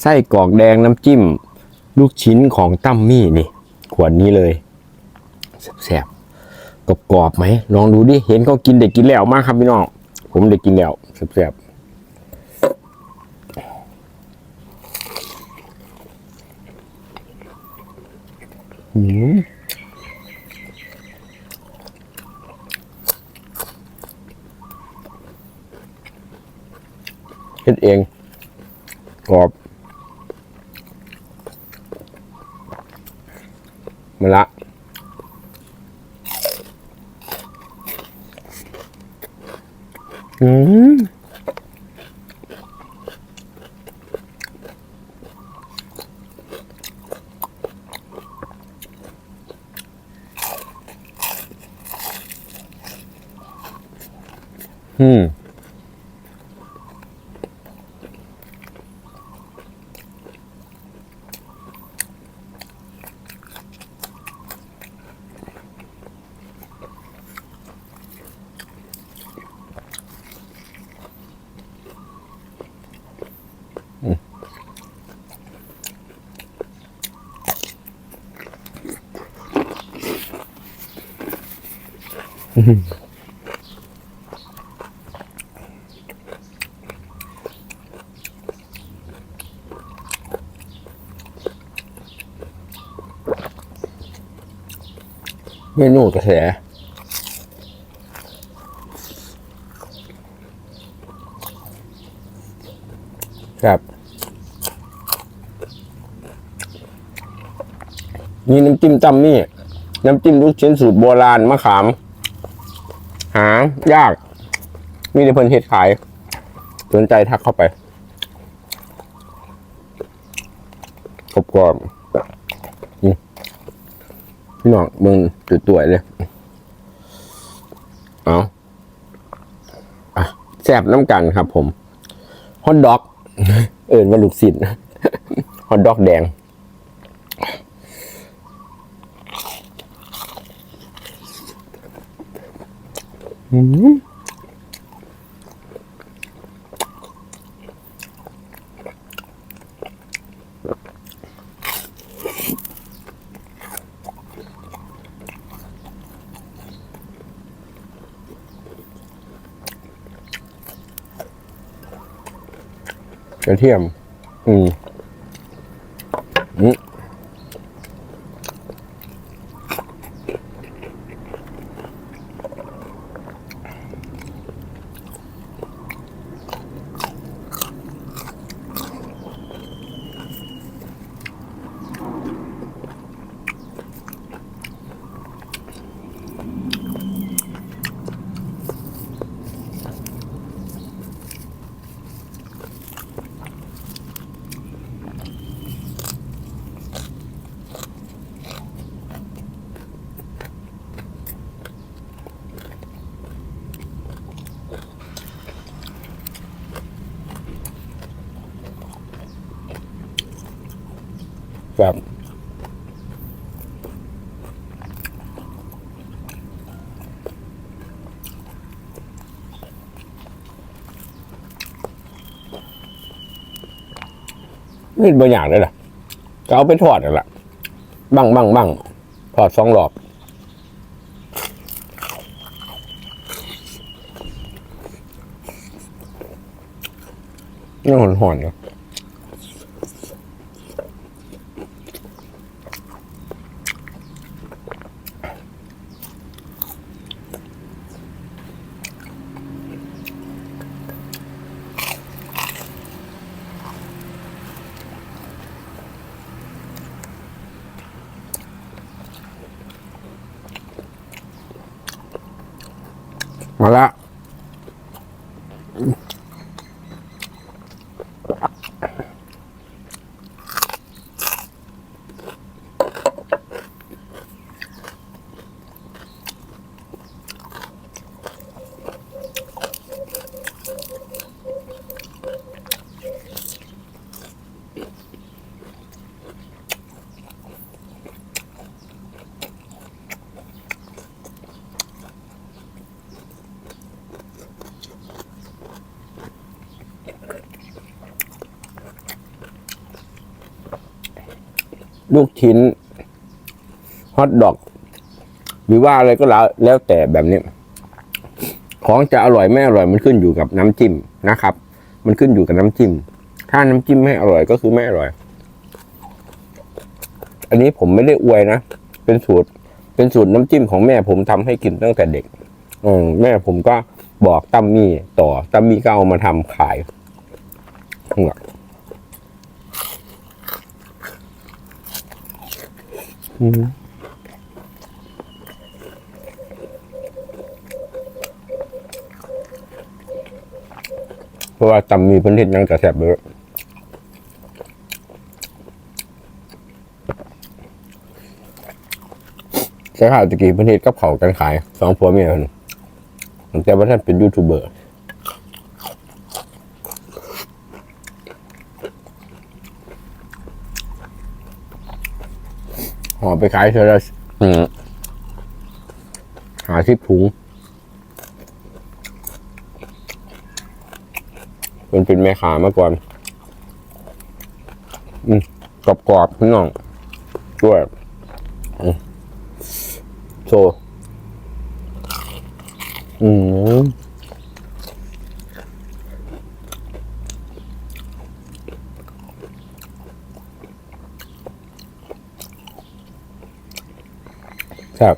ไส้กรอกแดงน้ำจิ้ม ลูกชิ้นของตั้มมี่นี่ ขวดนี้เลยแซ่บกรอบไหมลองดูดิ เห็นเขากินเด็กกินแล้วมากครับพี่น้อง ผมเด็กกินแล้วแซ่บอืมเฮ็ดเอง กรอบ มาละอืมอืม เมนูกระแสครับมีน้ำจิ้มตำนี่ น้ำจิ้มลูกชิ้นสูตรโบราณมะขาม หายาก มีแต่เพิ่นเฮ็ดขาย สนใจทักเข้าไปกรอบกรอบพี่น้องมึงจุดตัวเลย เอาอะแซบน้ำกันครับผมฮอทด็อก เอินว่าลูกศิษย์ฮอทด็อกแดง กระเทียม อืมอืม แบบนี่บางอย่างเลยล่ะก็เอาไปทอดนั่นแหละบังบังบังทอดสองรอบยังหอนๆอยู่มาละ ลูกชิ้นฮอทดอก หรือว่าอะไรก็แล้วแล้วแต่แบบนี้ ของจะอร่อยไม่อร่อยมันขึ้นอยู่กับน้ำจิ้มนะครับ มันขึ้นอยู่กับน้ำจิ้ม ถ้าน้ำจิ้มไม่อร่อยก็คือไม่อร่อย อันนี้ผมไม่ได้อวยนะ เป็นสูตร เป็นสูตรน้ำจิ้มของแม่ผมทำให้กินตั้งแต่เด็กอมแม่ผมก็บอกตั้มมี่ต่อตั้มมี่ก็เอามาทำขาย เพราะว่าตั้มมี่เพิ่นเฮ็ดหยังจะแซ่บเบ้อใช่ข่าวตะกี้พิ่นเฮ็ดกับเขากันขาย สองผัวเมียเพิ่นตั้งแต่ว่าท่านเป็นยูทูบเบอร์ ห่อไปขายเธอละอืมหาสิบถุงมันเป็นแม่ขามาก่อน อืมกรอบกรอบๆพี่น้องด้วยอืมโซอืม ครับ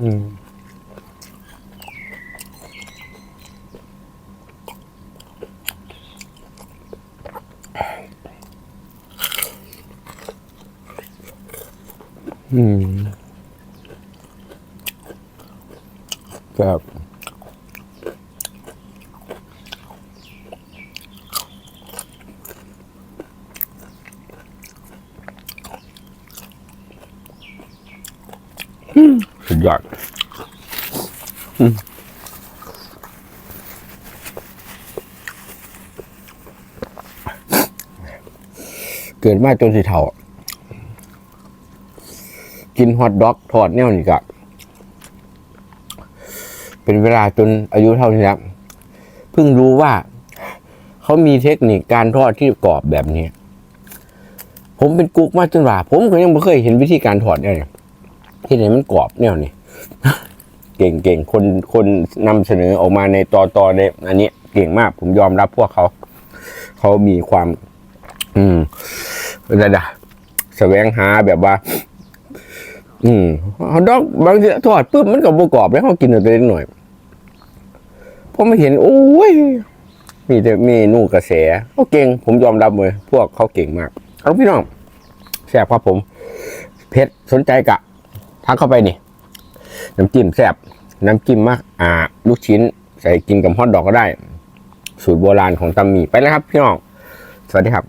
อืมอืมครับ สุดยอดเกิดมาจนสิเท่า กินฮอทดอกทอดแนวนี่กะเป็นเวลาจนอายุเท่านี้แล้วเพิ่งรู้ว่า เขามีเทคนิคการทอดที่กรอบแบบนี้ ผมเป็นกุ๊กมาจนว่า ผมก็ยังไม่เคยเห็นวิธีการทอดเนี่ย ที่ไหนมันกรอบแนวนี้เก่งเก่งคนคนนำเสนอออกมาในตอตอในอันนี้เก่งมาก ผมยอมรับพวกเขา เขามีความ อืมอะไรนะแสวงหาแบบว่า อืมฮอทดอกบางทีทอดปุ๊บมันก็ประกรอบแล้วเขากินตัวเล็กหน่อยพอมาเห็นโอ้ยมีแต่เมนูกระแสเขาเก่ง ผมยอมรับเลย พวกเขาเก่งมาก เอาพี่น้องแซ่บครับผม เพชรสนใจกะ ทักเข้าไปนี่ น้ำจิ้มแซ่บน้ำจิ้มมากอ่า ลูกชิ้นใส่กินกับฮอทดอกก็ได้ สูตรโบราณของตำหมี่ไปแล้วครับ พี่น้อง สวัสดีครับ